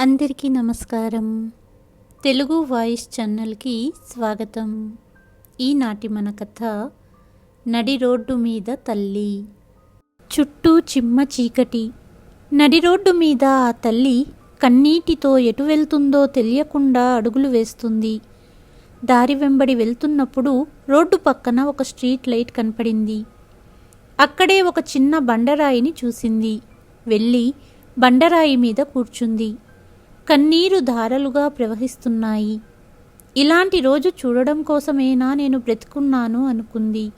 అందరికీ నమస్కారం. తెలుగు వాయిస్ ఛానల్కి స్వాగతం. ఈనాటి మన కథ నడి రోడ్డు మీద తల్లి. చుట్టూ చిమ్మ చీకటి. నడి రోడ్డు మీద ఆ తల్లి కన్నీటితో ఎటు వెళ్తుందో తెలియకుండా అడుగులు వేస్తుంది. దారి వెంబడి వెళ్తున్నప్పుడు రోడ్డు పక్కన ఒక స్ట్రీట్ లైట్ కనపడింది. అక్కడే ఒక చిన్న బండరాయిని చూసింది. వెళ్ళి బండరాయి మీద కూర్చుంది. కన్నీరు ధారలుగా ప్రవహిస్తున్నాయి. ఇలాంటి రోజు చూడడం కోసమేనా నేను బ్రతుకున్నాను అనుకుంది.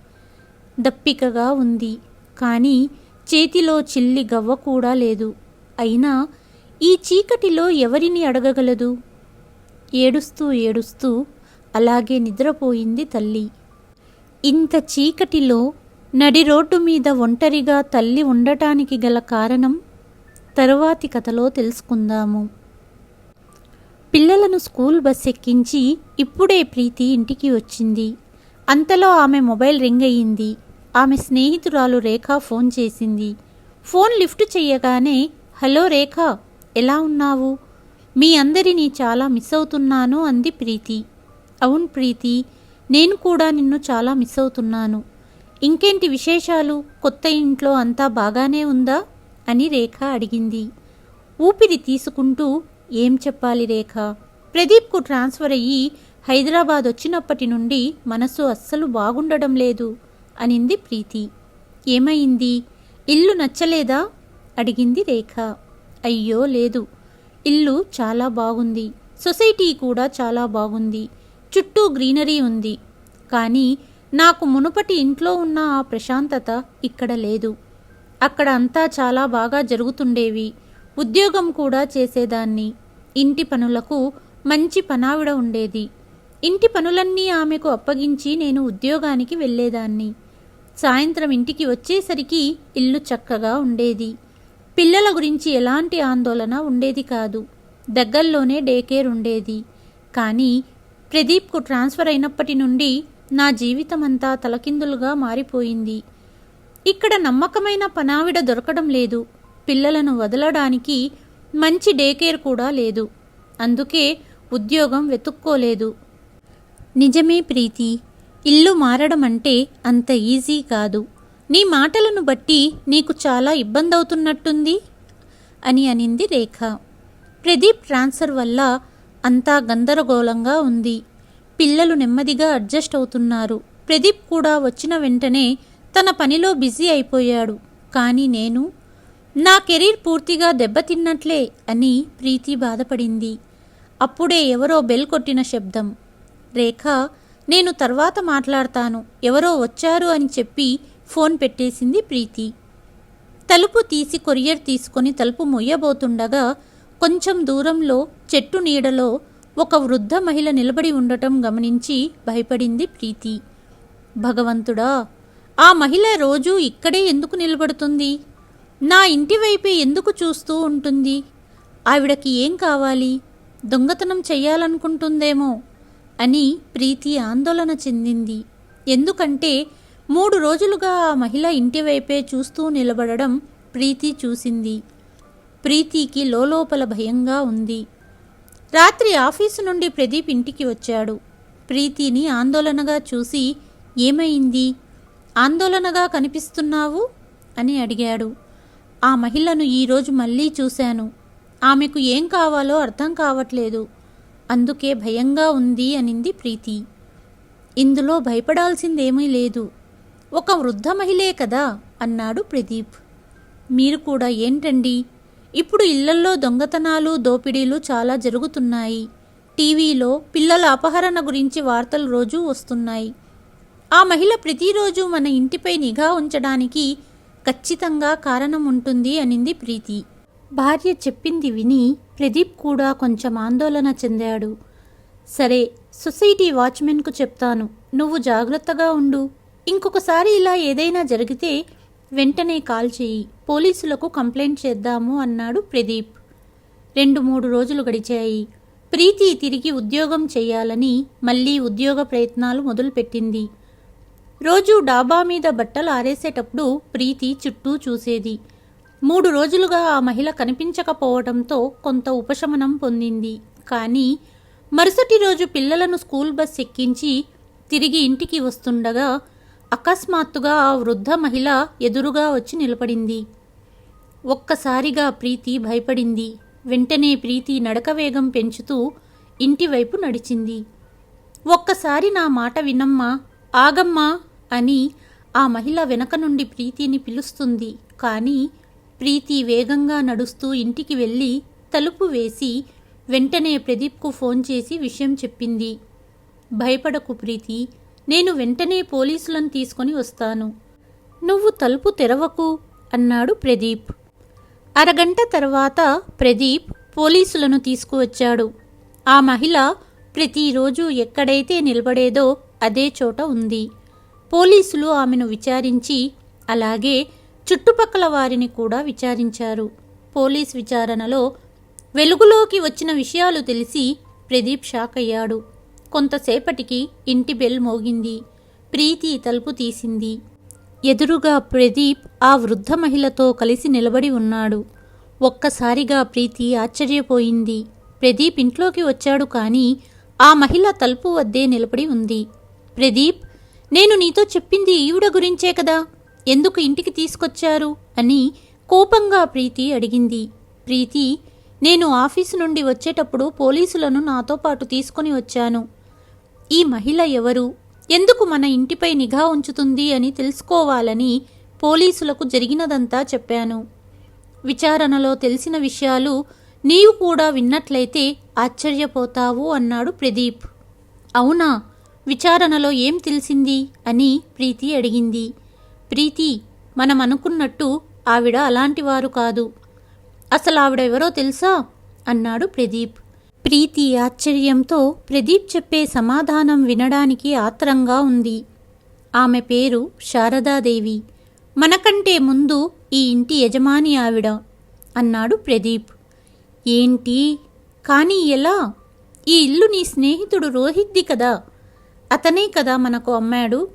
దప్పికగా ఉంది. కానీ చేతిలో చిల్లి గవ్వ కూడా లేదు. అయినా ఈ చీకటిలో ఎవరిని అడగగలదు? ఏడుస్తూ ఏడుస్తూ అలాగే నిద్రపోయింది తల్లి. ఇంత చీకటిలో నడి రోడ్డు మీద ఒంటరిగా తల్లి ఉండటానికి గల కారణం తరువాతి కథలో తెలుసుకుందాము. పిల్లలను స్కూల్ బస్ ఎక్కించి ఇప్పుడే ప్రీతి ఇంటికి వచ్చింది. అంతలో ఆమె మొబైల్ రింగ్ అయ్యింది. ఆమె స్నేహితురాలు రేఖ ఫోన్ చేసింది. ఫోన్ లిఫ్ట్ చెయ్యగానే హలో రేఖ ఎలా ఉన్నావు? మీ అందరినీ చాలా మిస్ అవుతున్నాను అంది ప్రీతి. అవును ప్రీతి నేను కూడా నిన్ను చాలా మిస్ అవుతున్నాను. ఇంకేంటి విశేషాలు? కొత్త ఇంట్లో అంతా బాగానే ఉందా? అని రేఖ అడిగింది. ఊపిరి తీసుకుంటూ ఏం చెప్పాలి రేఖ? ప్రదీప్కు ట్రాన్స్ఫర్ అయ్యి హైదరాబాద్ వచ్చినప్పటి నుండి మనసు అస్సలు బాగుండడం లేదు అనింది ప్రీతి. ఏమైంది? ఇల్లు నచ్చలేదా? అడిగింది రేఖ. అయ్యో లేదు. ఇల్లు చాలా బాగుంది. సొసైటీ కూడా చాలా బాగుంది. చుట్టూ గ్రీనరీ ఉంది. కానీ నాకు మునుపటి ఇంట్లో ఉన్న ఆ ప్రశాంతత ఇక్కడ లేదు. అక్కడ అంతా చాలా బాగా జరుగుతుండేవి. ఉద్యోగం కూడా చేసేదాన్ని. ఇంటి పనులకు మంచి పనావిడ ఉండేది. ఇంటి పనులన్నీ ఆమెకు అప్పగించి నేను ఉద్యోగానికి వెళ్ళేదాన్ని. సాయంత్రం ఇంటికి వచ్చేసరికి ఇల్లు చక్కగా ఉండేది. పిల్లల గురించి ఎలాంటి ఆందోళన ఉండేది కాదు. దగ్గరలోనే డే కేర్ ఉండేది. కానీ ప్రదీప్కు ట్రాన్స్ఫర్ అయినప్పటి నుండి నా జీవితమంతా తలకిందులుగా మారిపోయింది. ఇక్కడ నమ్మకమైన పనావిడ దొరకడం లేదు. పిల్లలను వదలడానికి మంచి డే కేర్ కూడా లేదు. అందుకే ఉద్యోగం వెతుక్కోలేదు. నిజమే ప్రీతి ఇల్లు మారడం అంటే అంత ఈజీ కాదు. నీ మాటలను బట్టి నీకు చాలా ఇబ్బంది అవుతున్నట్టుంది అని అనింది రేఖ. ప్రదీప్ ట్రాన్స్ఫర్ వల్ల అంతా గందరగోళంగా ఉంది. పిల్లలు నెమ్మదిగా అడ్జస్ట్ అవుతున్నారు. ప్రదీప్ కూడా వచ్చిన వెంటనే తన పనిలో బిజీ అయిపోయాడు. కానీ నేను నా కెరీర్ పూర్తిగా దెబ్బతిన్నట్లే అని ప్రీతి బాధపడింది. అప్పుడే ఎవరో బెల్ కొట్టిన శబ్దం. రేఖ నేను తర్వాత మాట్లాడతాను. ఎవరో వచ్చారు అని చెప్పి ఫోన్ పెట్టేసింది ప్రీతి. తలుపు తీసి కొరియర్ తీసుకొని తలుపు మొయ్యబోతుండగా కొంచెం దూరంలో చెట్టు నీడలో ఒక వృద్ధ మహిళ నిలబడి ఉండటం గమనించి భయపడింది ప్రీతి. భగవంతుడా ఆ మహిళ రోజూ ఇక్కడే ఎందుకు నిలబడుతుంది? నా ఇంటి వైపే ఎందుకు చూస్తూ ఉంటుంది? ఆవిడకి ఏం కావాలి? దొంగతనం చెయ్యాలనుకుంటుందేమో అని ప్రీతి ఆందోళన చెందింది. ఎందుకంటే మూడు రోజులుగా ఆ మహిళ ఇంటి వైపే చూస్తూ నిలబడడం ప్రీతి చూసింది. ప్రీతికి లోలోపల భయంగా ఉంది. రాత్రి ఆఫీసు నుండి ప్రదీప్ ఇంటికి వచ్చాడు. ప్రీతిని ఆందోళనగా చూసి ఏమైంది? ఆందోళనగా కనిపిస్తున్నావు? అని అడిగాడు. ఆ మహిళను ఈరోజు మళ్ళీ చూశాను. ఆమెకు ఏం కావాలో అర్థం కావట్లేదు. అందుకే భయంగా ఉంది అనింది ప్రీతి. ఇందులో భయపడాల్సిందేమీ లేదు. ఒక వృద్ధ మహిళే కదా అన్నాడు ప్రదీప్. మీరు కూడా ఏంటండి? ఇప్పుడు ఇళ్ళల్లో దొంగతనాలు దోపిడీలు చాలా జరుగుతున్నాయి. టీవీలో పిల్లల అపహరణ గురించి వార్తలు రోజూ వస్తున్నాయి. ఆ మహిళ ప్రతిరోజు మన ఇంటిపై నిఘా ఉంచడానికి ఖచ్చితంగా కారణం ఉంటుంది అనింది ప్రీతి. భార్య చెప్పింది విని ప్రదీప్ కూడా కొంచెం ఆందోళన చెందాడు. సరే సొసైటీ వాచ్మెన్కు చెప్తాను. నువ్వు జాగ్రత్తగా ఉండు. ఇంకొకసారి ఇలా ఏదైనా జరిగితే వెంటనే కాల్ చేయి. పోలీసులకు కంప్లైంట్ చేద్దాము అన్నాడు ప్రదీప్. రెండు మూడు రోజులు గడిచాయి. ప్రీతి తిరిగి ఉద్యోగం చేయాలని మళ్ళీ ఉద్యోగ ప్రయత్నాలు మొదలుపెట్టింది. రోజూ డాబా మీద బట్టలు ఆరేసేటప్పుడు ప్రీతి చుట్టూ చూసేది. మూడు రోజులుగా ఆ మహిళ కనిపించకపోవడంతో కొంత ఉపశమనం పొందింది. కానీ మరుసటి రోజు పిల్లలను స్కూల్ బస్ ఎక్కించి తిరిగి ఇంటికి వస్తుండగా అకస్మాత్తుగా ఆ వృద్ధ మహిళ ఎదురుగా వచ్చి నిలబడింది. ఒక్కసారిగా ప్రీతి భయపడింది. వెంటనే ప్రీతి నడక వేగం పెంచుతూ ఇంటివైపు నడిచింది. ఒక్కసారి నా మాట వినమ్మా ఆగమ్మా అని ఆ మహిళ వెనక నుండి ప్రీతిని పిలుస్తుంది. కానీ ప్రీతి వేగంగా నడుస్తూ ఇంటికి వెళ్ళి తలుపు వేసి వెంటనే ప్రదీప్కు ఫోన్ చేసి విషయం చెప్పింది. భయపడకు ప్రీతి నేను వెంటనే పోలీసులను తీసుకొని వస్తాను. నువ్వు తలుపు తెరవకు అన్నాడు ప్రదీప్. అరగంట తర్వాత ప్రదీప్ పోలీసులను తీసుకువచ్చాడు. ఆ మహిళ ప్రతిరోజు ఎక్కడైతే నిలబడేదో అదే చోట ఉంది. పోలీసులు ఆమెను విచారించి అలాగే చుట్టుపక్కల వారిని కూడా విచారించారు. పోలీస్ విచారణలో వెలుగులోకి వచ్చిన విషయాలు తెలిసి ప్రదీప్ షాక్ అయ్యాడు. కొంతసేపటికి ఇంటి బెల్ మోగింది. ప్రీతి తలుపు తీసింది. ఎదురుగా ప్రదీప్ ఆ వృద్ధ మహిళతో కలిసి నిలబడి ఉన్నాడు. ఒక్కసారిగా ప్రీతి ఆశ్చర్యపోయింది. ప్రదీప్ ఇంట్లోకి వచ్చాడు కానీ ఆ మహిళ తలుపు వద్దే నిలబడి ఉంది. ప్రదీప్ నేను నీతో చెప్పింది ఈవిడ గురించే కదా. ఎందుకు ఇంటికి తీసుకొచ్చారు? అని కోపంగా ప్రీతి అడిగింది. ప్రీతి నేను ఆఫీసు నుండి వచ్చేటప్పుడు పోలీసులను నాతో పాటు తీసుకొని వచ్చాను. ఈ మహిళ ఎవరు? ఎందుకు మన ఇంటిపై నిఘా ఉంచుతుంది అని తెలుసుకోవాలని పోలీసులకు జరిగినదంతా చెప్పాను. విచారణలో తెలిసిన విషయాలు నీవు కూడా విన్నట్లయితే ఆశ్చర్యపోతావు అన్నాడు ప్రదీప్. అవునా? విచారణలో ఏం తెలిసింది? అని ప్రీతి అడిగింది. ప్రీతి మనం అనుకున్నట్టు ఆవిడ అలాంటివారు కాదు. అసలు ఆవిడ ఎవరో తెలుసా? అన్నాడు ప్రదీప్. ప్రీతి ఆశ్చర్యంతో ప్రదీప్ చెప్పే సమాధానం వినడానికి ఆత్రంగా ఉంది. ఆమె పేరు శారదాదేవి. మనకంటే ముందు ఈ ఇంటి యజమాని ఆవిడ అన్నాడు ప్రదీప్. ఏంటి? కానీ ఎలా? ఈ ఇల్లు నీ స్నేహితుడు రోహిత్ది కదా? అతనే కదా మనకు అమ్మాడు.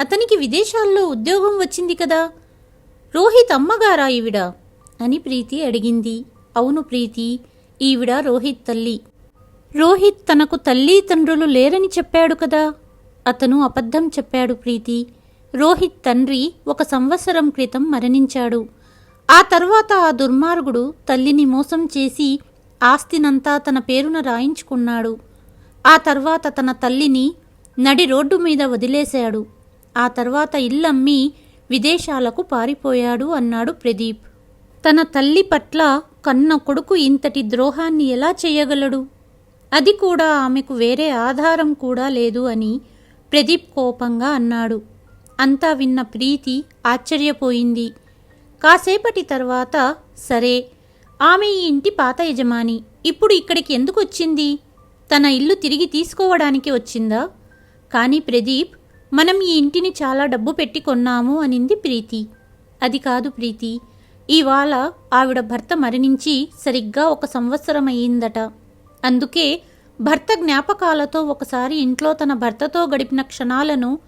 అతనికి విదేశాల్లో ఉద్యోగం వచ్చింది కదా. రోహిత్ అమ్మగారా ఈవిడ? అని ప్రీతి అడిగింది. అవును ప్రీతి ఈవిడ రోహిత్ తల్లి. రోహిత్ తనకు తల్లి తండ్రులు లేరని చెప్పాడు కదా. అతను అబద్ధం చెప్పాడు ప్రీతి. రోహిత్ తండ్రి ఒక సంవత్సరం క్రితం మరణించాడు. ఆ తర్వాత ఆ దుర్మార్గుడు తల్లిని మోసం చేసి ఆస్తినంతా తన పేరున రాయించుకున్నాడు. ఆ తర్వాత తన తల్లిని నడి రోడ్డు మీద వదిలేశాడు. ఆ తర్వాత ఇల్లమ్మి విదేశాలకు పారిపోయాడు అన్నాడు ప్రదీప్. తన తల్లి పట్ల కన్న కొడుకు ఇంతటి ద్రోహాన్ని ఎలా చేయగలడు? అది కూడా ఆమెకు వేరే ఆధారం కూడా లేదు అని ప్రదీప్ కోపంగా అన్నాడు. అంతా విన్న ప్రీతి ఆశ్చర్యపోయింది. కాసేపటి తర్వాత సరే ఆమె ఈ ఇంటి పాత యజమాని ఇప్పుడు ఇక్కడికి ఎందుకు వచ్చింది? తన ఇల్లు తిరిగి తీసుకోవడానికి వచ్చిందా? కానీ ప్రదీప్ మనం ఈ ఇంటిని చాలా డబ్బు పెట్టి కొన్నాము అనింది ప్రీతి. అది కాదు ప్రీతి ఇవాళ ఆవిడ భర్త మరణించి సరిగ్గా ఒక సంవత్సరం అయ్యిందట అందుకే భర్త జ్ఞాపకాలతో ఒకసారి ఇంట్లో తన భర్తతో గడిపిన క్షణాలను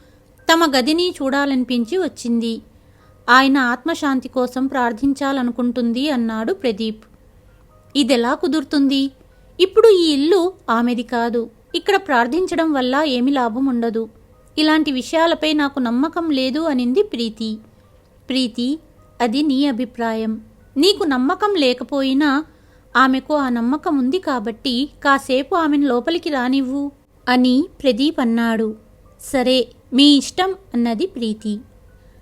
తమ గదిని చూడాలనిపించి వచ్చింది. ఆయన ఆత్మశాంతి కోసం ప్రార్థించాలనుకుంటుంది అన్నాడు ప్రదీప్. ఇదెలా కుదురుతుంది? ఇప్పుడు ఈ ఇల్లు ఆమెది కాదు. ఇక్కడ ప్రార్థించడం వల్ల ఏమి లాభం ఉండదు. ఇలాంటి విషయాలపై నాకు నమ్మకం లేదు అనింది ప్రీతి. ప్రీతి అది నీ అభిప్రాయం. నీకు నమ్మకం లేకపోయినా ఆమెకు ఆ నమ్మకం ఉంది కాబట్టి కాసేపు ఆమెను లోపలికి రానివ్వు అని ప్రదీప్ అన్నాడు. సరే మీ ఇష్టం అన్నది ప్రీతి.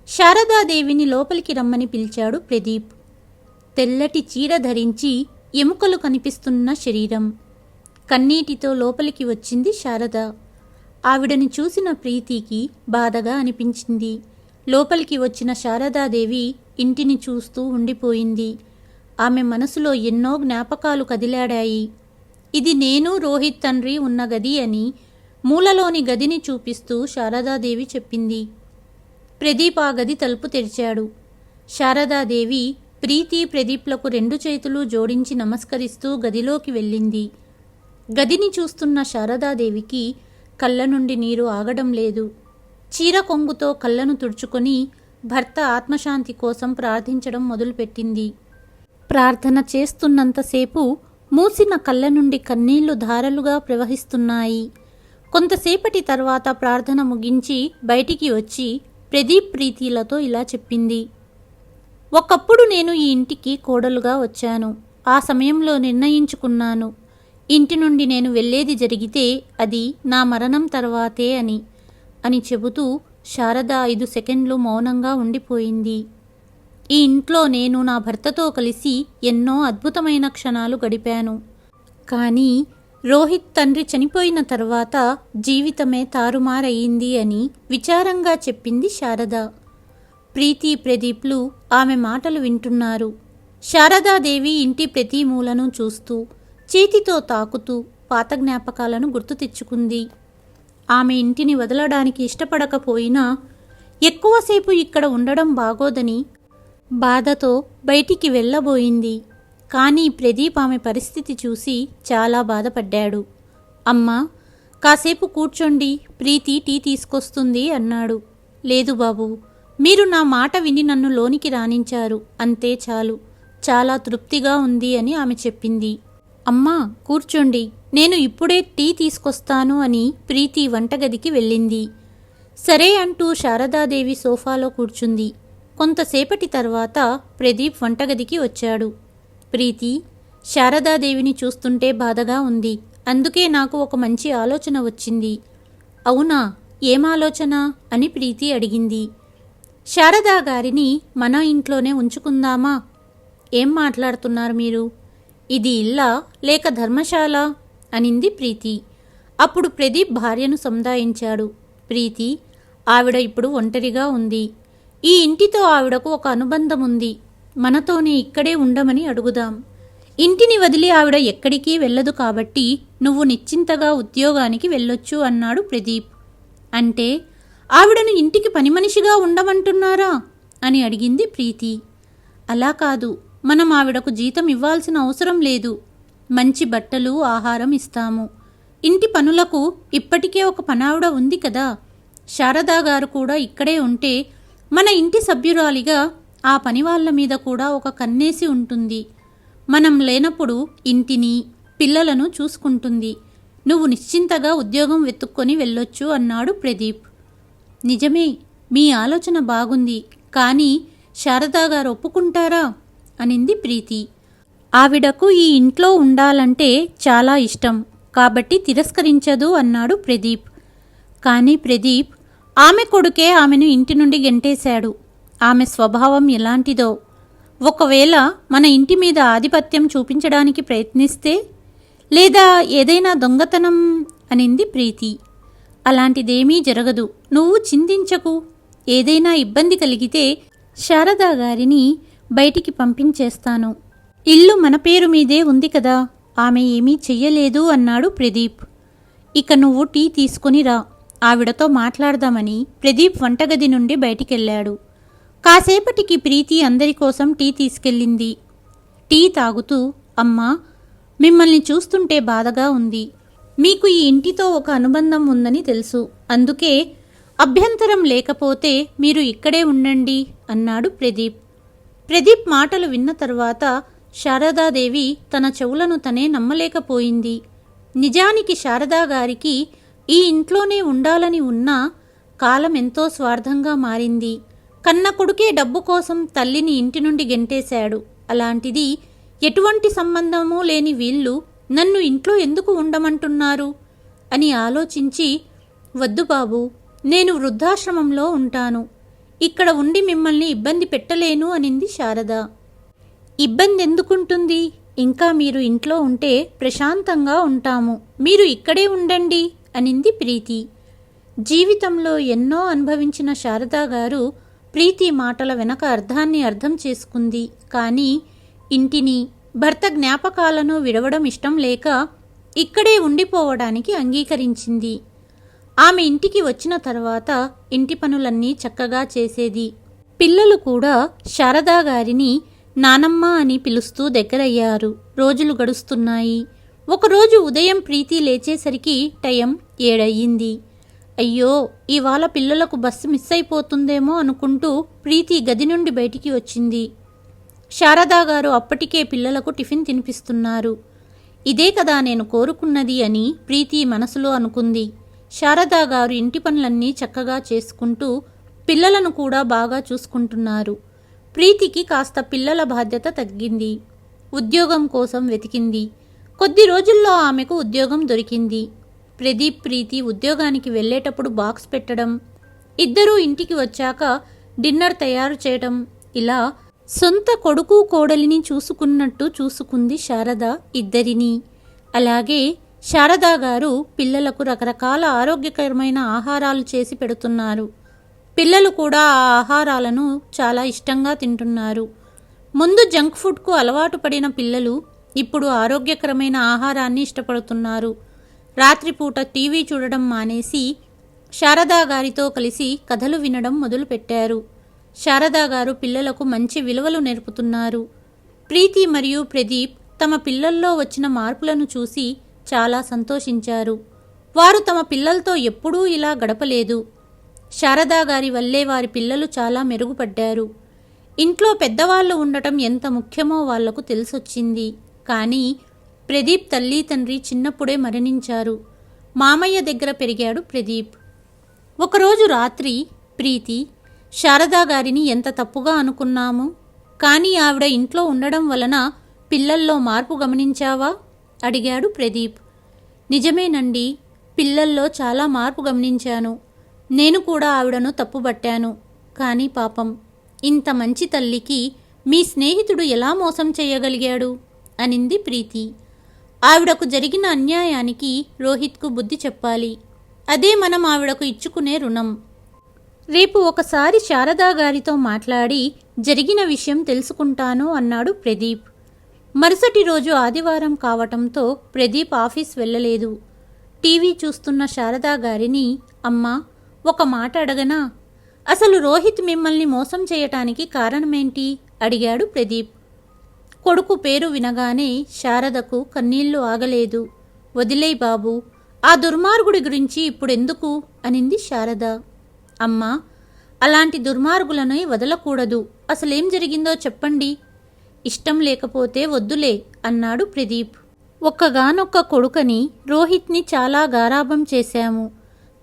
శారదాదేవిని లోపలికి రమ్మని పిలిచాడు ప్రదీప్. తెల్లటి చీర ధరించి ఎముకలు కనిపిస్తున్న శరీరం. కన్నీటితో లోపలికి వచ్చింది శారద. ఆవిడని చూసిన ప్రీతికి బాధగా అనిపించింది. లోపలికి వచ్చిన శారదాదేవి ఇంటిని చూస్తూ ఉండిపోయింది. ఆమె మనసులో ఎన్నో జ్ఞాపకాలు కదిలాడాయి. ఇది నేను రోహిత్ తండ్రి ఉన్న గది అని మూలలోని గదిని చూపిస్తూ శారదాదేవి చెప్పింది. ప్రదీప్ ఆ గది తలుపు తెరిచాడు. శారదాదేవి ప్రీతి ప్రదీప్లకు రెండు చేతులు జోడించి నమస్కరిస్తూ గదిలోకి వెళ్ళింది. గదిని చూస్తున్న శారదాదేవికి కళ్ళ నుండి నీరు ఆగడం లేదు. చీర కొంగుతో కళ్ళను తుడుచుకొని భర్త ఆత్మశాంతి కోసం ప్రార్థించడం మొదలుపెట్టింది. ప్రార్థన చేస్తున్నంతసేపు మూసిన కళ్ళ నుండి కన్నీళ్ళు ధారలుగా ప్రవహిస్తున్నాయి. కొంతసేపటి తర్వాత ప్రార్థన ముగించి బయటికి వచ్చి ప్రదీప్ ప్రీతిలతో ఇలా చెప్పింది. ఒకప్పుడు నేను ఈ ఇంటికి కోడలుగా వచ్చాను. ఆ సమయంలో నిర్ణయించుకున్నాను. ఇంటి నుండి నేను వెళ్ళేది జరిగితే అది నా మరణం తర్వాతే అని అని చెబుతూ శారద ఐదు సెకండ్లు మౌనంగా ఉండిపోయింది. ఈ ఇంట్లో నేను నా భర్తతో కలిసి ఎన్నో అద్భుతమైన క్షణాలు గడిపాను. కానీ రోహిత్ తండ్రి చనిపోయిన తర్వాత జీవితమే తారుమారయ్యింది అని విచారంగా చెప్పింది శారద. ప్రీతి ప్రదీప్లు ఆమె మాటలు వింటున్నారు. శారదాదేవి ఇంటి ప్రతి మూలను చూస్తూ చేతితో తాకుతూ పాత జ్ఞాపకాలను గుర్తు తెచ్చుకుంది. ఆమె ఇంటిని వదలడానికి ఇష్టపడకపోయినా ఎక్కువసేపు ఇక్కడ ఉండడం బాగోదని బాధతో బయటికి వెళ్ళబోయింది. కానీ ప్రదీప్ ఆమె పరిస్థితి చూసి చాలా బాధపడ్డాడు. అమ్మా కాసేపు కూర్చోండి ప్రీతి టీ తీసుకొస్తుంది అన్నాడు. లేదు బాబు మీరు నా మాట విని నన్ను లోనికి రాణించారు అంతే చాలు. చాలా తృప్తిగా ఉంది అని ఆమె చెప్పింది. అమ్మా కూర్చోండి. నేను ఇప్పుడే టీ తీసుకొస్తాను అని ప్రీతి వంటగదికి వెళ్ళింది. సరే అంటూ శారదాదేవి సోఫాలో కూర్చుంది. కొంతసేపటి తర్వాత ప్రదీప్ వంటగదికి వచ్చాడు. ప్రీతి శారదాదేవిని చూస్తుంటే బాధగా ఉంది. అందుకే నాకు ఒక మంచి ఆలోచన వచ్చింది. అవునా ఏం ఆలోచన? అని ప్రీతి అడిగింది. శారదా గారిని మన ఇంట్లోనే ఉంచుకుందామా? ఏం మాట్లాడుతున్నారు మీరు? ఇది ఇల్లా లేక ధర్మశాల? అనింది ప్రీతి. అప్పుడు ప్రదీప్ భార్యను సముదాయించాడు. ప్రీతి ఆవిడ ఇప్పుడు ఒంటరిగా ఉంది. ఈ ఇంటితో ఆవిడకు ఒక అనుబంధం ఉంది మనతోనే ఇక్కడే ఉండమని అడుగుదాం. ఇంటిని వదిలి ఆవిడ ఎక్కడికి వెళ్ళదు కాబట్టి నువ్వు నిశ్చింతగా ఉద్యోగానికి వెళ్ళొచ్చు అన్నాడు ప్రదీప్. అంటే ఆవిడను ఇంటికి పని మనిషిగా ఉండమంటున్నారా? అని అడిగింది ప్రీతి. అలా కాదు. మనం ఆవిడకు జీతం ఇవ్వాల్సిన అవసరం లేదు. మంచి బట్టలు ఆహారం ఇస్తాము. ఇంటి పనులకు ఇప్పటికే ఒక పనావిడ ఉంది కదా. శారదా గారు కూడా ఇక్కడే ఉంటే మన ఇంటి సభ్యురాలిగా ఆ పని వాళ్ళ మీద కూడా ఒక కన్నేసి ఉంటుంది. మనం లేనప్పుడు ఇంటిని పిల్లలను చూసుకుంటుంది. నువ్వు నిశ్చింతగా ఉద్యోగం వెతుక్కొని వెళ్ళొచ్చు అన్నాడు ప్రదీప్. నిజమే మీ ఆలోచన బాగుంది. కానీ శారదా గారు ఒప్పుకుంటారా? అనింది ప్రీతి. ఆవిడకు ఈ ఇంట్లో ఉండాలంటే చాలా ఇష్టం. కాబట్టి తిరస్కరించదు అన్నాడు ప్రదీప్. కానీ ప్రదీప్ ఆమె కొడుకే ఆమెను ఇంటి నుండి గెంటేశాడు. ఆమె స్వభావం ఎలాంటిదో. ఒకవేళ మన ఇంటి మీద ఆధిపత్యం చూపించడానికి ప్రయత్నిస్తే? లేదా ఏదైనా దొంగతనం? అనింది ప్రీతి. అలాంటిదేమీ జరగదు. నువ్వు చింతించకు. ఏదైనా ఇబ్బంది కలిగితే శారదా గారిని బయటికి పంపించేస్తాను. ఇల్లు మన పేరు మీదే ఉంది కదా ఆమె ఏమీ చెయ్యలేదు అన్నాడు ప్రదీప్. ఇక నువ్వు టీ తీసుకుని రా ఆవిడతో మాట్లాడదామని ప్రదీప్ వంటగది నుండి బయటికెళ్ళాడు. కాసేపటికి ప్రీతి అందరి కోసం టీ తీసుకెళ్ళింది. టీ తాగుతూ అమ్మా మిమ్మల్ని చూస్తుంటే బాధగా ఉంది. మీకు ఈ ఇంటితో ఒక అనుబంధం ఉందని తెలుసు అందుకే అభ్యంతరం లేకపోతే మీరు ఇక్కడే ఉండండి అన్నాడు ప్రదీప్. ప్రదీప్ మాటలు విన్న తర్వాత శారదాదేవి తన చెవులను తనే నమ్మలేకపోయింది. నిజానికి శారదా గారికి ఈ ఇంట్లోనే ఉండాలని ఉన్నా కాలం ఎంతో స్వార్థంగా మారింది. కన్న కొడుకే డబ్బు కోసం తల్లిని ఇంటి నుండి గెంటేశాడు. అలాంటిది ఎటువంటి సంబంధమూ లేని వీళ్ళు నన్ను ఇంట్లో ఎందుకు ఉండమంటున్నారు? అని ఆలోచించి వద్దు బాబు నేను వృద్ధాశ్రమంలో ఉంటాను. ఇక్కడ ఉండి మిమ్మల్ని ఇబ్బంది పెట్టలేను అనింది శారద. ఇబ్బంది ఎందుకుంటుంది ఇంకా మీరు ఇంట్లో ఉంటే ప్రశాంతంగా ఉంటాము. మీరు ఇక్కడే ఉండండి అనింది ప్రీతి. జీవితంలో ఎన్నో అనుభవించిన శారదా గారు ప్రీతి మాటల వెనక అర్థాన్ని అర్థం చేసుకుంది. కానీ ఇంటిని భర్త జ్ఞాపకాలను విడవడం ఇష్టం లేక ఇక్కడే ఉండిపోవడానికి అంగీకరించింది. ఆమె ఇంటికి వచ్చిన తర్వాత ఇంటి పనులన్నీ చక్కగా చేసేది. పిల్లలు కూడా శారదా గారిని నానమ్మ అని పిలుస్తూ దగ్గరయ్యారు. రోజులు గడుస్తున్నాయి. ఒకరోజు ఉదయం ప్రీతి లేచేసరికి టైం ఏడయ్యింది. అయ్యో ఇవాళ పిల్లలకు బస్సు మిస్ అయిపోతుందేమో అనుకుంటూ ప్రీతి గది నుండి బయటికి వచ్చింది. శారదా గారు అప్పటికే పిల్లలకు టిఫిన్ తినిపిస్తున్నారు. ఇదే కదా నేను కోరుకున్నది అని ప్రీతి మనసులో అనుకుంది. శారదా గారు ఇంటి పనులన్నీ చక్కగా చేసుకుంటూ పిల్లలను కూడా బాగా చూసుకుంటున్నారు. ప్రీతికి కాస్త పిల్లల బాధ్యత తగ్గింది. ఉద్యోగం కోసం వెతికింది. కొద్ది రోజుల్లో ఆమెకు ఉద్యోగం దొరికింది. ప్రదీప్ ప్రీతి ఉద్యోగానికి వెళ్ళేటప్పుడు బాక్స్ పెట్టడం ఇద్దరూ ఇంటికి వచ్చాక డిన్నర్ తయారు చేయడం ఇలా సొంత కొడుకు కోడలిని చూసుకున్నట్టు చూసుకుంది శారద ఇద్దరిని. అలాగే శారదా గారు పిల్లలకు రకరకాల ఆరోగ్యకరమైన ఆహారాలు చేసి పెడుతున్నారు. పిల్లలు కూడా ఆ ఆహారాలను చాలా ఇష్టంగా తింటున్నారు. ముందు జంక్ ఫుడ్కు అలవాటు పడిన పిల్లలు ఇప్పుడు ఆరోగ్యకరమైన ఆహారాన్ని ఇష్టపడుతున్నారు. రాత్రిపూట టీవీ చూడడం మానేసి శారదా గారితో కలిసి కథలు వినడం మొదలుపెట్టారు. శారదా గారు పిల్లలకు మంచి విలువలు నేర్పుతున్నారు. ప్రీతి మరియు ప్రదీప్ తమ పిల్లల్లో వచ్చిన మార్పులను చూసి చాలా సంతోషించారు. వారు తమ పిల్లలతో ఎప్పుడూ ఇలా గడపలేదు. శారదా గారి వల్లే వారి పిల్లలు చాలా మెరుగుపడ్డారు. ఇంట్లో పెద్దవాళ్ళు ఉండటం ఎంత ముఖ్యమో వాళ్ళకు తెలిసొచ్చింది. కానీ ప్రదీప్ తల్లి తండ్రి చిన్నప్పుడే మరణించారు. మామయ్య దగ్గర పెరిగాడు ప్రదీప్. ఒకరోజు రాత్రి ప్రీతి శారదా గారిని ఎంత తప్పుగా అనుకున్నాము? కానీ ఆవిడ ఇంట్లో ఉండడం వలన పిల్లల్లో మార్పు గమనించావా? అడిగాడు ప్రదీప్. నిజమేనండి పిల్లల్లో చాలా మార్పు గమనించాను. నేను కూడా ఆవిడను తప్పుబట్టాను. కానీ పాపం ఇంత మంచి తల్లికి మీ స్నేహితుడు ఎలా మోసం చేయగలిగాడు? అనింది ప్రీతి. ఆవిడకు జరిగిన అన్యాయానికి రోహిత్కు బుద్ధి చెప్పాలి. అదే మనం ఆవిడకు ఇచ్చుకునే రుణం. రేపు ఒకసారి శారదా గారితో మాట్లాడి జరిగిన విషయం తెలుసుకుంటాను అన్నాడు ప్రదీప్. మరుసటి రోజు ఆదివారం కావటంతో ప్రదీప్ ఆఫీస్ వెళ్ళలేదు. టీవీ చూస్తున్న శారదా గారిని అమ్మా ఒక మాట అడగనా? అసలు రోహిత్ మిమ్మల్ని మోసం చేయటానికి కారణమేంటి? అడిగాడు ప్రదీప్. కొడుకు పేరు వినగానే శారదకు కన్నీళ్ళు ఆగలేదు. వదిలే బాబు ఆ దుర్మార్గుడి గురించి ఇప్పుడెందుకు? అనింది శారద. అమ్మా అలాంటి దుర్మార్గులను వదలకూడదు. అసలేం జరిగిందో చెప్పండి. ఇష్టం లేకపోతే వద్దులే అన్నాడు ప్రదీప్. ఒక్కగానొక్క కొడుకని రోహిత్ని చాలా గారాభం చేశాము.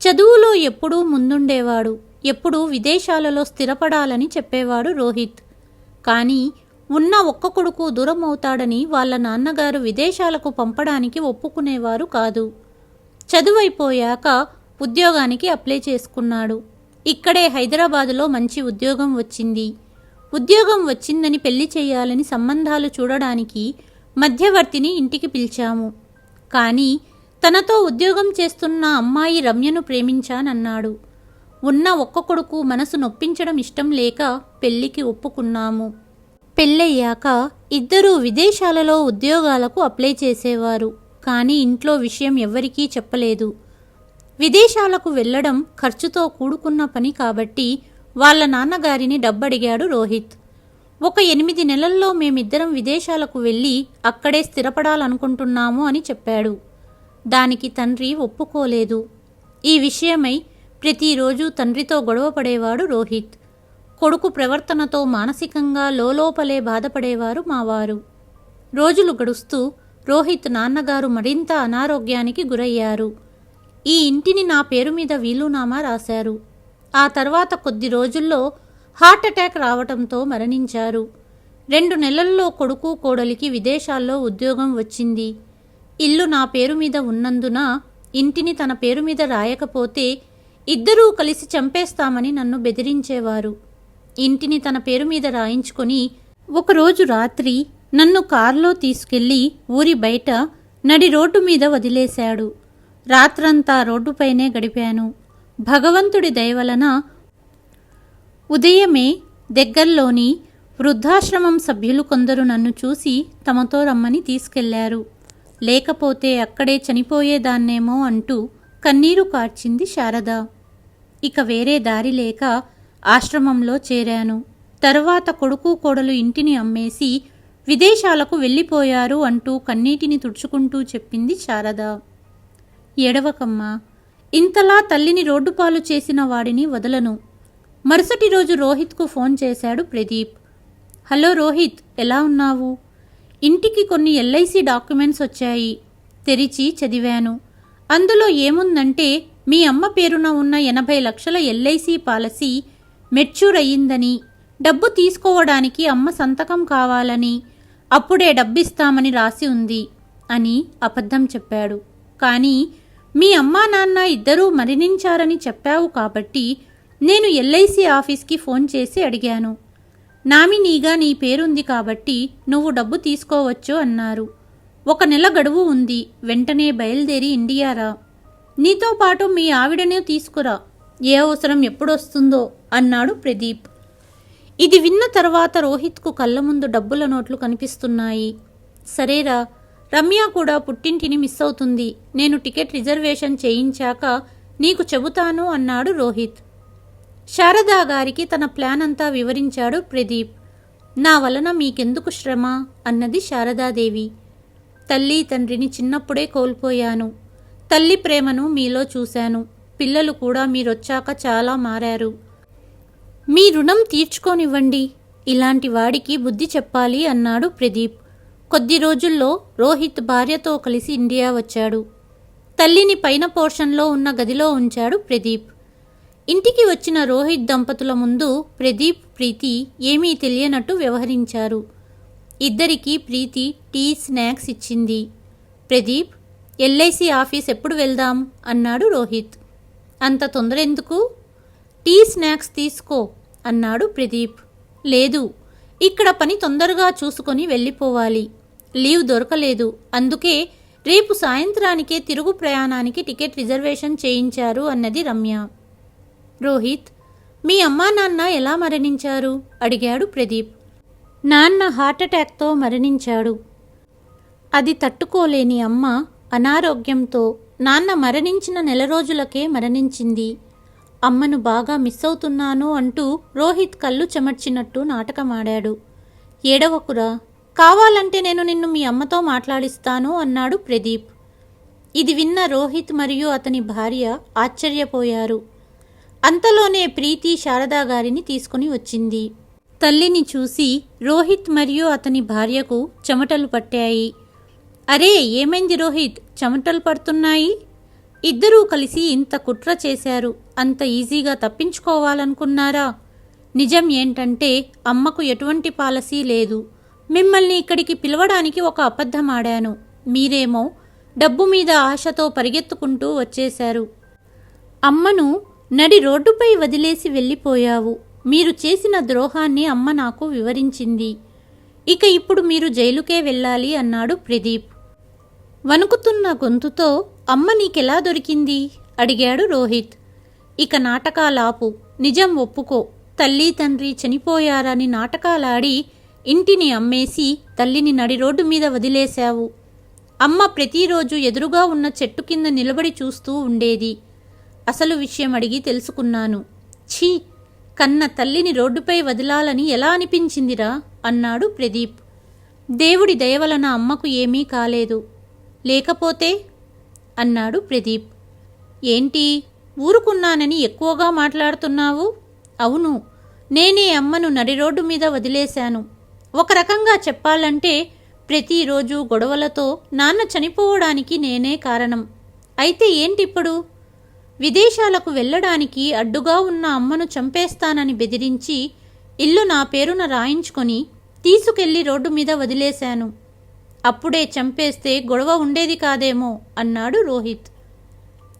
చదువులో ఎప్పుడూ ముందుండేవాడు ఎప్పుడూ విదేశాలలో స్థిరపడాలని చెప్పేవాడు రోహిత్. కానీ ఉన్న ఒక్క కొడుకు దూరం అవుతాడని వాళ్ళ నాన్నగారు విదేశాలకు పంపడానికి ఒప్పుకునేవారు కాదు. చదువైపోయాక ఉద్యోగానికి అప్లై చేసుకున్నాడు. ఇక్కడే హైదరాబాదులో మంచి ఉద్యోగం వచ్చింది. ఉద్యోగం వచ్చిందని పెళ్ళి చేయాలని సంబంధాలు చూడడానికి మధ్యవర్తిని ఇంటికి పిలిచాము. కానీ తనతో ఉద్యోగం చేస్తున్న అమ్మాయి రమ్యను ప్రేమించానన్నాడు. ఉన్న ఒక్క కొడుకు మనసు నొప్పించడం ఇష్టం లేక పెళ్ళికి ఒప్పుకున్నాము. పెళ్ళయ్యాక ఇద్దరూ విదేశాలలో ఉద్యోగాలకు అప్లై చేసేవారు. కానీ ఇంట్లో విషయం ఎవ్వరికీ చెప్పలేదు. విదేశాలకు వెళ్ళడం ఖర్చుతో కూడుకున్న పని కాబట్టి వాళ్ళ నాన్నగారిని డబ్బడిగాడు రోహిత్. ఒక ఎనిమిది నెలల్లో మేమిద్దరం విదేశాలకు వెళ్ళి అక్కడే స్థిరపడాలనుకుంటున్నాము అని చెప్పాడు. దానికి తండ్రి ఒప్పుకోలేదు. ఈ విషయమై ప్రతిరోజు తండ్రితో గొడవపడేవాడు రోహిత్. కొడుకు ప్రవర్తనతో మానసికంగా లోలోపలే బాధపడేవారు మావారు. రోజులు గడుస్తూ రోహిత్ నాన్నగారు మరింత అనారోగ్యానికి గురయ్యారు. ఈ ఇంటిని నా పేరు మీద వీలునామా రాశారు. ఆ తర్వాత కొద్ది రోజుల్లో హార్ట్ అటాక్ రావటంతో మరణించారు. రెండు నెలల్లో కొడుకు కోడలికి విదేశాల్లో ఉద్యోగం వచ్చింది. ఇల్లు నా పేరు మీద ఉన్నందున ఇంటిని తన పేరు మీద రాయకపోతే ఇద్దరూ కలిసి చంపేస్తామని నన్ను బెదిరించేవారు. ఇంటిని తన పేరు మీద రాయించుకొని ఒకరోజు రాత్రి నన్ను కారులో తీసుకెళ్ళి ఊరి బయట నడి రోడ్డు మీద వదిలేశాడు. రాత్రంతా రోడ్డుపైనే గడిపాను. భగవంతుడి దయవలన ఉదయమే దగ్గర్లోని వృద్ధాశ్రమం సభ్యులు కొందరు నన్ను చూసి తమతో రమ్మని తీసుకెళ్ళారు. లేకపోతే అక్కడే చనిపోయేదాన్నేమో అంటూ కన్నీరు కార్చింది శారద. ఇక వేరే దారి లేక ఆశ్రమంలో చేరాను. తరువాత కొడుకు కోడలు ఇంటిని అమ్మేసి విదేశాలకు వెళ్ళిపోయారు అంటూ కన్నీటిని తుడుచుకుంటూ చెప్పింది శారద. ఎడవకమ్మా ఇంతలా తల్లిని రోడ్డుపాలు చేసిన వాడిని వదలను. మరుసటి రోజు రోహిత్కు ఫోన్ చేశాడు ప్రదీప్. హలో రోహిత్ ఎలా ఉన్నావు? ఇంటికి కొన్ని ఎల్ఐసి డాక్యుమెంట్స్ వచ్చాయి. తెరిచి చదివాను. అందులో ఏముందంటే మీ అమ్మ పేరున ఉన్న ఎనభై లక్షల ఎల్ఐసి పాలసీ మెచ్యూర్ అయ్యిందని డబ్బు తీసుకోవడానికి అమ్మ సంతకం కావాలని అప్పుడే డబ్బిస్తామని రాసి ఉంది అని అబద్ధం చెప్పాడు. కానీ మీ అమ్మా నాన్న ఇద్దరూ మరణించారని చెప్పావు కాబట్టి నేను ఎల్ఐసి ఆఫీస్కి ఫోన్ చేసి అడిగాను. నామినీగా నీ పేరుంది కాబట్టి నువ్వు డబ్బు తీసుకోవచ్చు అన్నారు. ఒక నెల గడువు ఉంది. వెంటనే బయలుదేరి ఇండియారా నీతో పాటు మీ ఆవిడనే తీసుకురా. ఏ అవసరం ఎప్పుడొస్తుందో అన్నాడు ప్రదీప్. ఇది విన్న తర్వాత రోహిత్కు కళ్ళ ముందు డబ్బుల నోట్లు కనిపిస్తున్నాయి. సరేరా రమ్య కూడా పుట్టింటిని మిస్ అవుతుంది. నేను టికెట్ రిజర్వేషన్ చేయించాక నీకు చెబుతాను అన్నాడు రోహిత్. శారదా గారికి తన ప్లాన్ అంతా వివరించాడు ప్రదీప్. నా వలన మీకెందుకు శ్రమ? అన్నది శారదాదేవి. తల్లి తండ్రిని చిన్నప్పుడే కోల్పోయాను. తల్లి ప్రేమను మీలో చూశాను. పిల్లలు కూడా మీరొచ్చాక చాలా మారారు. మీ రుణం తీర్చుకోనివ్వండి. ఇలాంటి వాడికి బుద్ధి చెప్పాలి అన్నాడు ప్రదీప్. కొద్ది రోజుల్లో రోహిత్ భార్యతో కలిసి ఇండియా వచ్చాడు. తల్లిని పైన పోర్షన్లో ఉన్న గదిలో ఉంచాడు ప్రదీప్. ఇంటికి వచ్చిన రోహిత్ దంపతుల ముందు ప్రదీప్ ప్రీతి ఏమీ తెలియనట్టు వ్యవహరించారు. ఇద్దరికీ ప్రీతి టీ స్నాక్స్ ఇచ్చింది. ప్రదీప్ ఎల్ఐసి ఆఫీస్ ఎప్పుడు వెళ్దాం? అన్నాడు రోహిత్. అంత తొందర ఎందుకు? టీ స్నాక్స్ తీసుకో అన్నాడు ప్రదీప్. లేదు ఇక్కడ పని తొందరగా చూసుకొని వెళ్ళిపోవాలి. లీవ్ దొరకలేదు. అందుకే రేపు సాయంత్రానికే తిరుగు ప్రయాణానికి టికెట్ రిజర్వేషన్ చేయించారు అన్నది రమ్య. రోహిత్ మీ అమ్మా నాన్న ఎలా మరణించారు? అడిగాడు ప్రదీప్. నాన్న హార్ట్అటాక్తో మరణించాడు. అది తట్టుకోలేని అమ్మ అనారోగ్యంతో నాన్న మరణించిన నెల రోజులకే మరణించింది. అమ్మను బాగా మిస్ అవుతున్నాను అంటూ రోహిత్ కళ్ళు చెమర్చినట్టు నాటకమాడాడు. ఏడవకురా కావాలంటే నేను నిన్ను మీ అమ్మతో మాట్లాడిస్తాను అన్నాడు ప్రదీప్. ఇది విన్న రోహిత్ మరియు అతని భార్య ఆశ్చర్యపోయారు. అంతలోనే ప్రీతి శారదా గారిని తీసుకుని వచ్చింది. తల్లిని చూసి రోహిత్ మరియు అతని భార్యకు చెమటలు పట్టాయి. అరే ఏమైంది రోహిత్? చెమటలు పడుతున్నాయి? ఇద్దరూ కలిసి ఇంత కుట్ర చేశారు. అంత ఈజీగా తప్పించుకోవాలనుకున్నారా? నిజం ఏంటంటే అమ్మకు ఎటువంటి పాలసీ లేదు. మిమ్మల్ని ఇక్కడికి పిలవడానికి ఒక అబద్ధం ఆడాను. మీరేమో డబ్బు మీద ఆశతో పరిగెత్తుకుంటూ వచ్చేశారు. అమ్మను నడి రోడ్డుపై వదిలేసి వెళ్ళిపోయావు. మీరు చేసిన ద్రోహాన్ని అమ్మ నాకు వివరించింది. ఇక ఇప్పుడు మీరు జైలుకే వెళ్ళాలి అన్నాడు ప్రదీప్. వణుకుతున్న గొంతుతో అమ్మ నీకెలా దొరికింది? అడిగాడు రోహిత్. ఇక నాటకాలాపు. నిజం ఒప్పుకో. తల్లి తండ్రి చనిపోయారని నాటకాలాడి ఇంటిని అమ్మేసి తల్లిని నడి రోడ్డు మీద వదిలేశావు. అమ్మ ప్రతిరోజు ఎదురుగా ఉన్న చెట్టు కింద నిలబడి చూస్తూ ఉండేది. అసలు విషయం అడిగి తెలుసుకున్నాను. ఛీ! కన్న తల్లిని రోడ్డుపై వదిలాలని ఎలా అనిపించిందిరా? అన్నాడు ప్రదీప్. దేవుడి దయవలన అమ్మకు ఏమీ కాలేదు. లేకపోతే? అన్నాడు ప్రదీప్. ఏంటి? ఊరుకున్నానని ఎక్కువగా మాట్లాడుతున్నావు? అవును. నేనే అమ్మను నడి రోడ్డు మీద వదిలేశాను. ఒక రకంగా చెప్పాలంటే ప్రతిరోజు గొడవలతో నాన్న చనిపోవడానికి నేనే కారణం. అయితే ఏంటిప్పుడు? విదేశాలకు వెళ్ళడానికి అడ్డుగా ఉన్న అమ్మను చంపేస్తానని బెదిరించి ఇల్లు నా పేరున రాయించుకొని తీసుకెళ్ళి రోడ్డు మీద వదిలేశాను. అప్పుడే చంపేస్తే గొడవ ఉండేది కాదేమో అన్నాడు రోహిత్.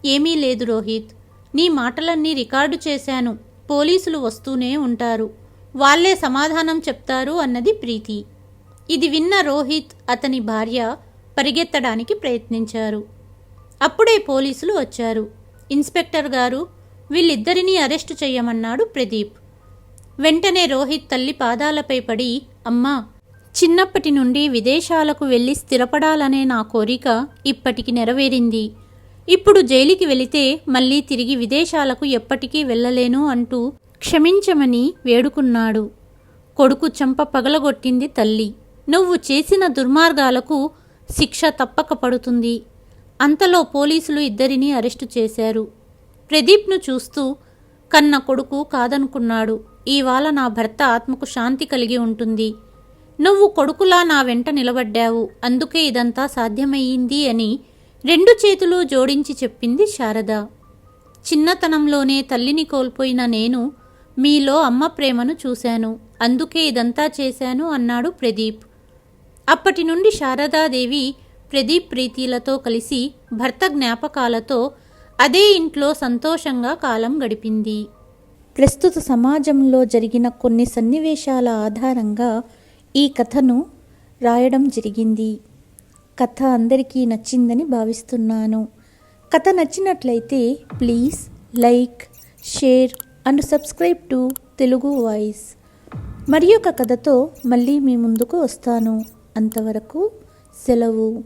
ఏమీ లేదు రోహిత్. నీ మాటలన్నీ రికార్డు చేశాను. పోలీసులు వస్తూనే ఉంటారు. వాళ్ళే సమాధానం చెప్తారు అన్నది ప్రీతి. ఇది విన్న రోహిత్ అతని భార్య పరిగెత్తడానికి ప్రయత్నించారు. అప్పుడే పోలీసులు వచ్చారు. ఇన్స్పెక్టర్ గారు వీళ్ళిద్దరినీ అరెస్టు చేయమన్నాడు ప్రదీప్. వెంటనే రోహిత్ తల్లి పాదాలపై పడి అమ్మా చిన్నప్పటి నుండి విదేశాలకు వెళ్ళి స్థిరపడాలనే నా కోరిక ఇప్పటికి నెరవేరింది. ఇప్పుడు జైలుకి వెళితే మళ్ళీ తిరిగి విదేశాలకు ఎప్పటికీ వెళ్ళలేను అంటూ క్షమించమని వేడుకున్నాడు. కొడుకు చెంప పగలగొట్టింది తల్లి. నువ్వు చేసిన దుర్మార్గాలకు శిక్ష తప్పక పడుతుంది. అంతలో పోలీసులు ఇద్దరినీ అరెస్టు చేశారు. ప్రదీప్ను చూస్తూ కన్న కొడుకు కాదనుకున్నాడు. ఇవాళ నా భర్త ఆత్మకు శాంతి కలిగి ఉంటుంది. నువ్వు కొడుకులా నా వెంట నిలబడ్డావు. అందుకే ఇదంతా సాధ్యమయ్యింది అని రెండు చేతులు జోడించి చెప్పింది శారద. చిన్నతనంలోనే తల్లిని కోల్పోయిన నేను మీలో అమ్మ ప్రేమను చూశాను. అందుకే ఇదంతా చేశాను అన్నాడు ప్రదీప్. అప్పటి నుండి శారదాదేవి ప్రదీప్ ప్రీతిలతో కలిసి భర్త జ్ఞాపకాలతో అదే ఇంట్లో సంతోషంగా కాలం గడిపింది. ప్రస్తుత సమాజంలో జరిగిన కొన్ని సన్నివేశాల ఆధారంగా ఈ కథను రాయడం జరిగింది. కథ అందరికీ నచ్చిందని భావిస్తున్నాను. కథ నచ్చినట్లయితే please like share and subscribe to Telugu voice. మరి ఒక కథతో మళ్ళీ మీ ముందుకు వస్తాను. అంతవరకు సెలవు.